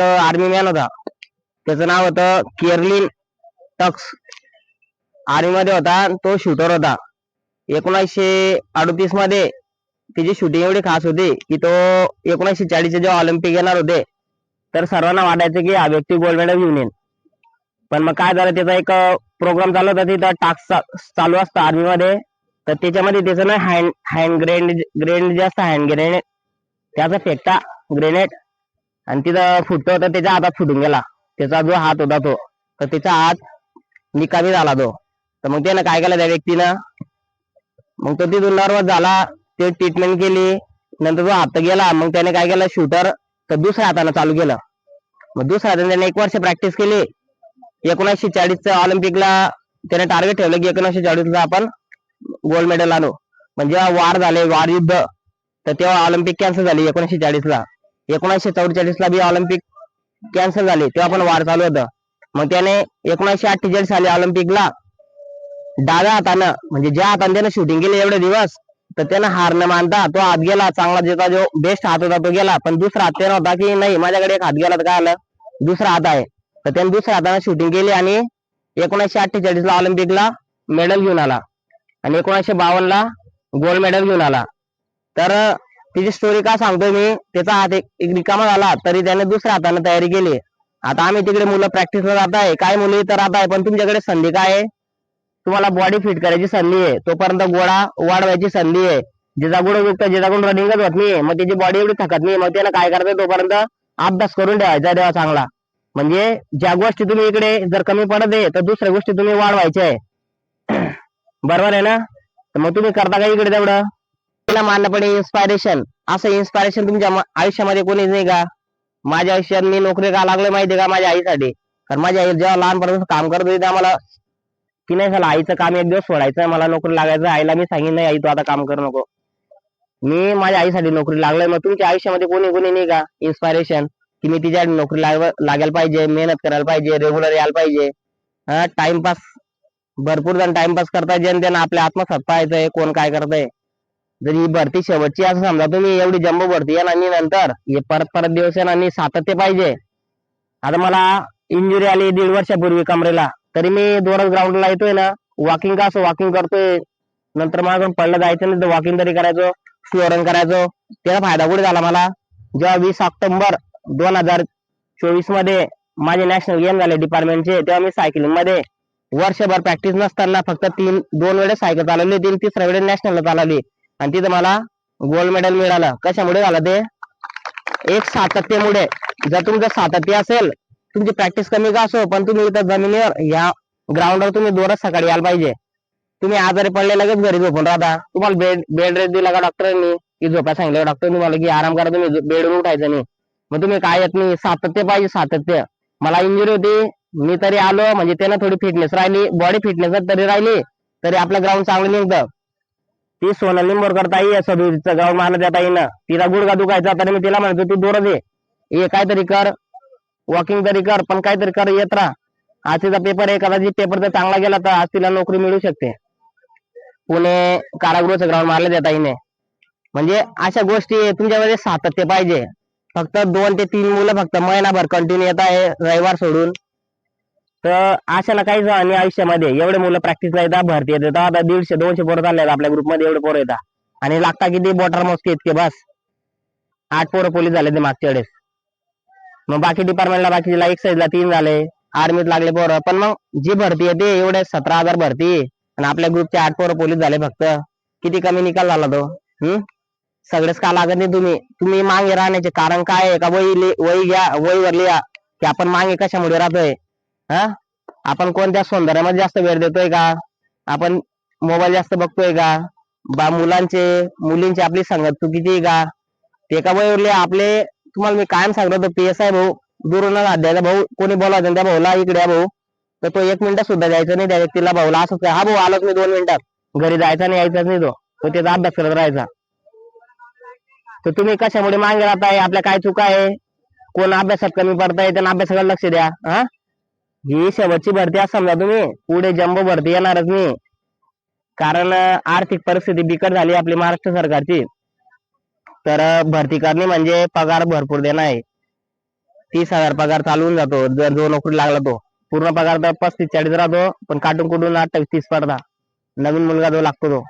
Army man होता. त्याचं नाव होतं केरलिन टक्स. आर्मी मध्ये होता आणि तो शूटर होता. एकोणीसशे अडतीसमध्ये त्याची शूटिंग एवढी खास होती की तो एकोणीसशे चाळीसचे जेव्हा ऑलिम्पिक येणार होते तर सर्वांना वाटायचं की हा व्यक्ती गोल्ड मेडल घेऊन येईल. पण मग काय झालं त्याचा एक प्रोग्राम चालू होता तिथं टास्क चालू असतं आर्मी मध्ये तर त्याच्यामध्ये त्याचं ना हँड हँड ग्रेनेड ग्रेनेड जे असतं हँड ग्रेनेड त्याचा फेकता ग्रेनेड आणि तिथं फुटतो तर त्याच्या हातात फुटून गेला. त्याचा जो हात होता तो तर त्याचा हात निकामी झाला तो. तर मग त्यानं काय केलं त्या व्यक्तीनं? मग तो तिथून नर्वस झाला ते ट्रीटमेंट केली नंतर तो हात गेला. मग त्याने काय केलं? शूटर तर दुसऱ्या हाताने चालू केलं. मग दुसऱ्या हाताने त्याने एक वर्ष प्रॅक्टिस केली. एकोणीसशे चाळीसच्या ऑलिम्पिकला त्याने टार्गेट ठेवलं की एकोणीसशे चाळीसला आपण गोल्ड मेडल आणू. म्हणजे वार झाले वार युद्ध तर तेव्हा ऑलिम्पिक कॅन्सल झाली एकोणीसशे चाळीसला. एकोणीसशे चौवेचाळीसला बी ऑलिम्पिक कॅन्सल झाली तेव्हा पण वार चालू होतं. मग त्याने एकोणीसशे अठ्ठेचाळीस साली ऑलिम्पिकला डाव्या हातानं म्हणजे ज्या हाताने त्याने शूटिंग केली एवढे दिवस तर त्यानं हार न मानता तो हात गेला चांगला ज्याचा जो बेस्ट हात होता तो गेला. पण दुसरा हात त्यानं होता की नाही माझ्याकडे एक हात गेला तर काय आलं? दुसरा हात आहे. तर त्याने दुसऱ्या हाताने शूटिंग केली आणि एकोणीसशे अठ्ठेचाळीस ला ऑलिम्पिकला मेडल घेऊन आला. आणि एकोणीसशे बावन्न ला गोल्ड मेडल घेऊन आला. तर तिची स्टोरी का सांगतोय मी? त्याचा हात एक रिकामा झाला तरी त्याने दुसऱ्या हाताने तयारी केली. आता आम्ही तिकडे मुलं प्रॅक्टिसला जात आहे. काय मुलं इथं राहत आहे? पण तुमच्याकडे संधी काय आहे? तुम्हाला बॉडी फिट करायची संधी आहे. तोपर्यंत गोळा वाढवायची संधी आहे. जिचा गुण जिजाकडून रनिंगच होत नाही. मग त्याची बॉडी एवढी थकत नाही. मग त्याला काय करते तोपर्यंत अभ्यास करून ठेवायचा देवा चांगला. म्हणजे ज्या गोष्टी तुम्ही इकडे जर कमी पडत आहे तर दुसऱ्या गोष्टी तुम्ही वाढवायच्या आहे. बरोबर आहे ना? तर मग तुम्ही करता का इकडे तेवढं? मानलं मानणं इन्स्पायरेशन असं इन्स्पायरेशन तुमच्या आयुष्यामध्ये कोणीच नाही का? माझ्या आयुष्यात मी नोकरी का लागलोय माहिती का माझ्या आईसाठी? कारण माझ्या आई जेव्हा लहानपणापासून काम करत होती आम्हाला मला की नाही झालं आईचं काम एक दिवस सोडायचं मला नोकरी लागायचं आईला मी सांगितलं नाही आई तू आता काम करू नको. मी माझ्या आईसाठी नोकरी लागलोय मग तुमच्या आयुष्यामध्ये कोणी कोणी नाही का इन्स्पायरेशन की मी तिच्या नोकरी लागायला पाहिजे मेहनत करायला पाहिजे रेग्युलर यायला पाहिजे. हा टाइमपास भरपूर जण टाइमपास करताय ज्याने त्यांना आपल्या आत्मसात पाहायचंय कोण काय करतंय. जर ही भरती शेवटची असं समजा तुम्ही एवढी जम्बो भरती या आणि नंतर हे परत परत दिवस येणार आणि सातत्य पाहिजे. आता मला इंजुरी आली दीड वर्षापूर्वी कमरेला तरी मी दोनच ग्राउंडला येतोय ना वॉकिंग का असं वॉकिंग करतोय. नंतर मला पडलं जायचं नाही तर वॉकिंग तरी करायचो फ्लोरन करायचो. त्याचा फायदा कुठे झाला मला? जेव्हा वीस ऑक्टोबर दोन हजार चोवीसमध्ये माझे नॅशनल गेम झाले डिपार्टमेंटचे तेव्हा मी सायकलिंगमध्ये वर्षभर प्रॅक्टिस नसताना फक्त तीन दोन वेळेस सायकल चालवली तीन तिसऱ्या वेळेस नॅशनलला चालवली. आणि तिथं मला गोल्ड मेडल मिळालं. कशामुळे झालं ते? एक सातत्यमुळे. जर तुमचं सातत्य असेल तुमची प्रॅक्टिस कमी का असो पण तुम्ही इथं जमिनीवर या ग्राउंडवर तुम्ही दोरच सकाळी यायला पाहिजे. तुम्ही आजारी पडले लगेच घरी झोपून राहता. तुम्हाला बेड बेड रेस्ट दिला का डॉक्टरांनी की झोपा सांगितलं डॉक्टर तुम्हाला की आराम करा तुम्ही बेडवर उठायचं नाही. मग तुम्ही काय येत नाही? सातत्य पाहिजे सातत्य. मला इंजुरी होती. मी तरी आलो म्हणजे त्यांना थोडी फिटनेस राहिली. बॉडी फिटनेस तरी राहिली तरी आपलं ग्राउंड चांगलं निघतं. ती सोनं निंबोरकर ताई आहे सदुरीचं गाव मानत देता ताईनं तिला गुडघा दुखायचा तरी मी तिला म्हणतो तू दोरच ये ये काहीतरी कर. वॉकिंग तरी कर पण काहीतरी कर येत राहा. आज तिचा पेपर आहे कदाचित पेपर जर चांगला गेला तर आज तिला नोकरी मिळू शकते. पुणे कारागृहाचं ग्राउंड मारलं त्या ताईने म्हणजे अशा गोष्टी तुमच्यामध्ये सातत्य पाहिजे. फक्त दोन ते तीन मुलं फक्त महिनाभर कंटिन्यू येत आहे रविवार सोडून. तर अशाला काहीच आणि आयुष्यामध्ये. एवढे मुलं प्रॅक्टिस नाही येतात भरती येतात. आता दीडशे दोनशे पोरं चालले आहेत आपल्या ग्रुपमध्ये एवढे पोरं येतात. आणि लागता किती? बोटर मोजके इतके बस. आठ पोरं पोलीस झाले ते मागच्या वेळेस. मग बाकी डिपार्टमेंटला बाकीला एक तीन झाले. आर्मीत लागले पोरं. पण मग जी भरती येते एवढे सतरा हजार भरती. आणि आपल्या ग्रुपचे आठ पोरं पोलीस झाले फक्त. किती कमी निकाल झाला तो? हम्म? सगळेच का लागत नाही तुम्ही? तुम्ही मागे राहण्याचे कारण काय आहे? का वही वही घ्या वहीवर लिहा. की आपण मागे कशामुळे राहतोय? हा? आपण कोणत्या सौंदर्यामध्ये जास्त वेळ देतोय का? आपण मोबाईल जास्त बघतोय का? बा मुलांचे मुलींची आपली संगत चुकीची आहे का? ते का वहीवर आपले तुम्हाला मी कायम सांगतो पी एस आय भाऊ दुरून द्यायचा भाऊ कोणी बोलायचं त्या भाऊला इकडे भाऊ. तर तो एक मिनिट सुद्धा द्यायचा नाही त्या व्यक्तीला भाऊला असंच हा भाऊ आलोच मी दोन मिनिटात घरी जायचा नाही यायचाच नाही तो. तो त्याचा अभ्यास करत राहायचा. तर तुम्ही कशामुळे मागे राहताय? आपल्या काय चुका आहे? कोण अभ्यासात कमी पडताय? त्यांना अभ्यासाकडे लक्ष द्या हा? ही शेवटची भरती असं समजा तुम्ही? पुढे जम्बो भरती येणारच नाही. कारण आर्थिक परिस्थिती बिकट झाली आपली महाराष्ट्र सरकारची. तर भरती करणे म्हणजे पगार भरपूर देणं आहे. तीस हजार पगार चालवून जातो. जर जो नोकरी लागला तो. पूर्ण पगार तर पस्तीस चाळीस राहतो. पण काटून कुटून अठ्ठावीस तीस पडता. नवीन मुलगा जो लागतो तो.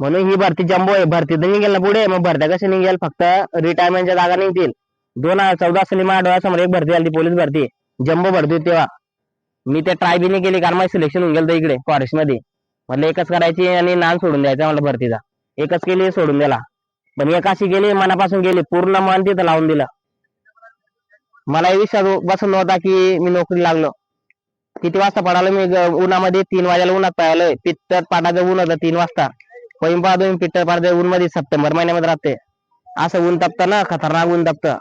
म्हणून ही भरती जम्बो आहे. भरती तर निघेल ना पुढे. मग भरत्या कशी निघेल? फक्त रिटायरमेंटच्या जागा निघतील. दोन हजार चौदा साली माझ्या डोळ्यासमोर एक भरती आली पोलीस भरती. जम्बो भरतो तेव्हा. मी ते ट्राय बी नाही केली कारण माझं सिलेक्शन होऊन गेलं इकडे फॉरेस्टमध्ये. म्हटलं एकच करायची आणि नान सोडून द्यायचं म्हटलं भरतीचा. एकच केली सोडून दिला. पण एक अशी गेली मनापासून गेली पूर्ण मन तिथं लावून दिलं. मला विश्वास बसून नव्हता की मी नोकरी लागलो. किती वाजता पडालो मी? उन्हामध्ये तीन वाजायला उन्हात पाहिलं पित्तर पाटाचं ऊन होतं तीन वाजता. पहिली पाहतो पित्तर पाटाचं ऊन मध्ये सप्टेंबर महिन्यामध्ये राहते असं ऊन तपतं ना खतरनाक ऊन तपतं.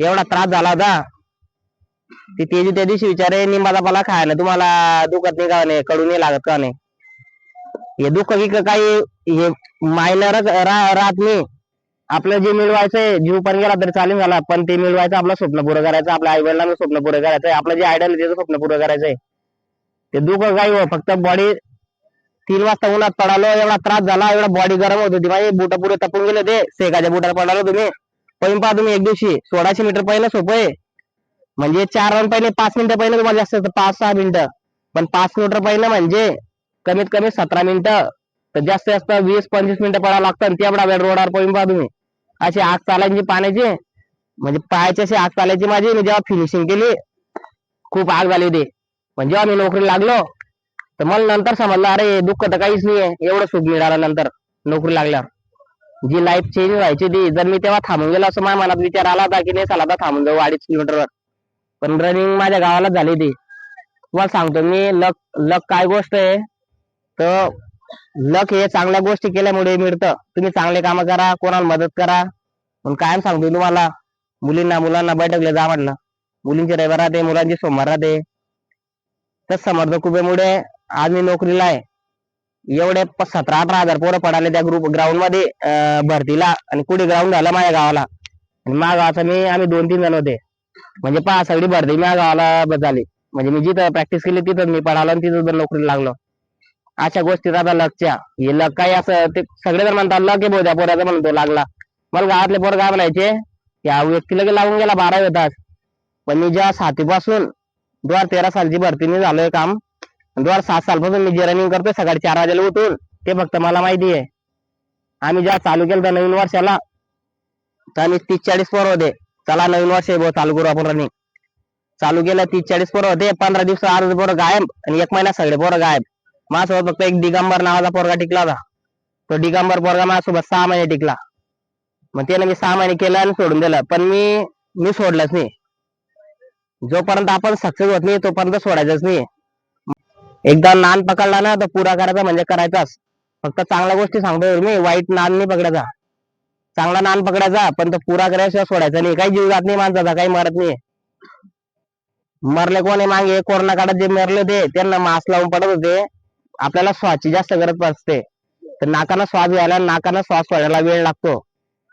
एवढा त्रास झाला होता. ती तेजी त्या दिवशी विचारे निंबाचा पाला खायला तुम्हाला दुखत नाही का नाही? कडू नाही लागत का नाही? हे दुःख विक काही हे मायनरच राहत नाही. आपलं जे मिळवायचंय जीव पण गेला तरी चालेल झाला पण ते मिळवायचं आपलं स्वप्न पूर्ण करायचं आपल्या आई वडिलांना स्वप्न पूर्ण करायचंय आपलं जे आयडल त्याचं स्वप्न पूर्ण करायचंय ते दुःख काही हो फक्त बॉडी तीन वाजता उन्हात पडालो एवढा त्रास झाला एवढा बॉडी गरम होत होती माझी बुट पुरे तपून गेले ते सेकाच्या बुटाला पडालो तुम्ही. पण पहा तुम्ही एक दिवशी सोळाशे मीटर पहिलं सोपं आहे. म्हणजे चार रन पहिले पाच मिनिटं पहिलं तुम्हाला जास्त असतं पाच सहा मिनिटं. पण पाच मीटर पहिलं म्हणजे कमीत कमी सतरा मिनिटं. तर जास्तीत जास्त वीस पंचवीस मिनिटं पडावं लागतं आणि तेवढा वेळ रोडावर पळून पहा तुम्ही. अशी आग चालायची पाण्याची. म्हणजे पायाची अशी आग चालायची माझी. मी जेव्हा फिनिशिंग केली खूप आग झाली होती. पण जेव्हा मी नोकरी लागलो तर मला नंतर समजलं अरे दुःख तर काहीच नाहीये. एवढं सुख मिळालं नंतर नोकरी लागल्यावर. जी लाईफ चेंज व्हायची ती जर मी तेव्हा थांबून गेलो असं माझ्या मनात विचार आला होता की नाही चला आता थांबून जाऊ अडीच किलोमीटरवर. पण रनिंग माझ्या गावालाच झाली ती. तुम्हाला सांगतो मी लक लक काय गोष्ट आहे? तर लक हे चांगल्या गोष्टी केल्यामुळे मिळतं. तुम्ही चांगले काम करा कोणाला मदत करा. पण कायम सांगतो तुम्हाला मुलींना मुलांना बैठकले जा म्हटलं. मुलींचे रविवार राहते मुलांचे सोमवार राहते. तर समर्थ कुबेमुळे आज मी नोकरीला आहे. एवढे प- सतरा अठरा हजार पोरं पडाले त्या ग्रुप ग्राउंडमध्ये भरतीला. आणि कुठे ग्राउंड झालं माझ्या गावाला. आणि माझ्या गावाचा मी आम्ही दोन तीन जण होते. म्हणजे पहा सगळी भरती माझ्या गावाला ब- झाली. म्हणजे मी जिथं प्रॅक्टिस केली तिथं मी पडालो आणि तिथं जर नोकरीला लागलो. अशा गोष्टी राहतात लकच्या. हे लक काही असं ते सगळे जण म्हणतात लक आहे बोध्या पोऱ्याचा म्हणतो लागला. मला गावातले पोरं काय म्हणायचे या व्यक्तीला की लागून गेला बारा होतात पण मी जेव्हा सातीपासून दोन हजार तेरा सालची भरती मी झालोय काम दोन हजार सात सालपासून मी जे रनिंग करतोय सकाळी चार वाजेला उठून ते फक्त मला माहिती आहे. आम्ही जेव्हा चालू केलं नवीन वर्षाला तर आम्ही तीस चाळीस पोर होते. चला नवीन वर्ष आहे बुवा, चालू करू आपण रनिंग चालू केलं तीस चाळीस पोरं होते पंधरा दिवस अर्ध पोरं गायब आणि एक महिना सगळे पोरं गायब. माझ्यासोबत फक्त एक दिगंबर नावाचा पोरगा टिकला होता. तो दिगंबर पोरगा माझ्यासोबत सहा महिने टिकला. मग त्याने मी सहा महिने केलं आणि सोडून दिलं पण मी मी सोडलंच नाही. जोपर्यंत आपण सक्सेस होत नाही तोपर्यंत सोडायचंच नाही. एकदा नान पकडला ना तर पुरा करायचा म्हणजे करायचाच. फक्त चांगल्या गोष्टी सांगतो मी वाईट नान नाही पकडायचा. चांगला नान पकडायचा पण तो पुरा करायशिवाय सोडायचा नाही. काही जीव जात नाही माणसाचा काही मरत नाही. मरले कोणी मागे? कोरोना काळात जे मरले ते त्यांना मास्क लावून पडत होते. आपल्याला श्वासची जास्त गरज असते तर नाकानं श्वास घ्यायला नाकानं श्वास सोडायला वेळ लागतो.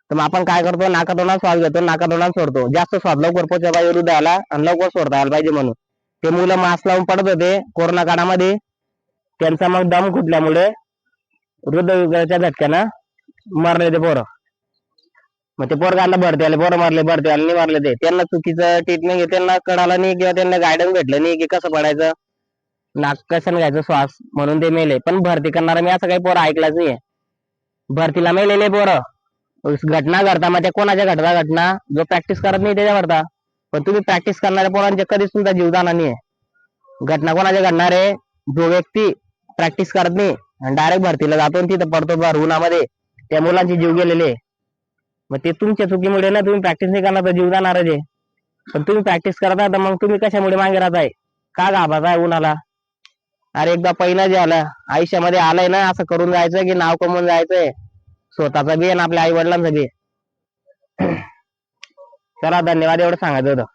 तर मग आपण काय करतो? नाकातोंडात श्वास घेतो नाकातोंडात सोडतो. जास्त श्वास लवकर पोहोचला पाहिजे हृदयाला आणि लवकर सोडता आला पाहिजे म्हणून. ते मुलं मास्क लावून पडत होते कोरोना काळामध्ये. त्यांचा मग दम खुटल्यामुळे हृदयाच्या झटक्यानं मरले ते पोरं. मग ते पोरगांना भरती आले पोरं मारले भरती आले नाही मारले ते. त्यांना चुकीचं ट्रीटमेंट घे त्यांना कळालं नाही किंवा त्यांना गायडन्स भेटलं नाही की कसं पडायचं. नाक कसं घ्यायचं? श्वास. म्हणून ते मेले. पण भरती करणारा मी असं काही पोरं ऐकलंच नाहीये. भरतीला मेलेले पोरं. घटना घडता मग त्या कोणाच्या घटना घटना? जो प्रॅक्टिस करत नाही त्याच्या भरता पण तुम्ही प्रॅक्टिस करणाऱ्या पोरांचे कधीच तुमचा जीव जाणार नाहीये. घटना कोणाच्या घडणार आहे? जो व्यक्ती प्रॅक्टिस करत नाही आणि डायरेक्ट भरतीला जातो आणि तिथं पडतो भर उन्हामध्ये. त्या मुलांचे जीव गेलेले. मग ते तुमच्या चुकीमुळे ना तुम्ही प्रॅक्टिस नाही करणार तर जीव जाणारच आहे पण तुम्ही प्रॅक्टिस करता तर मग तुम्ही कशामुळे मागे राहताय? का घाबरताय उन्हाला? अरे एकदा पहिलं जे आलं आयुष्यामध्ये आलाय ना असं करून जायचं की नाव कमवून जायचंय. स्वतःचा बी आणि आपल्या आई वडिलांचा बी. चला धन्यवाद एवढं सांगायचं होतं.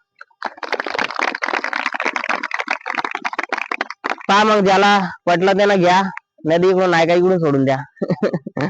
पहा मग ज्याला पटलं त्याला घ्या नदी इकडून नाही का इकडून सोडून द्या.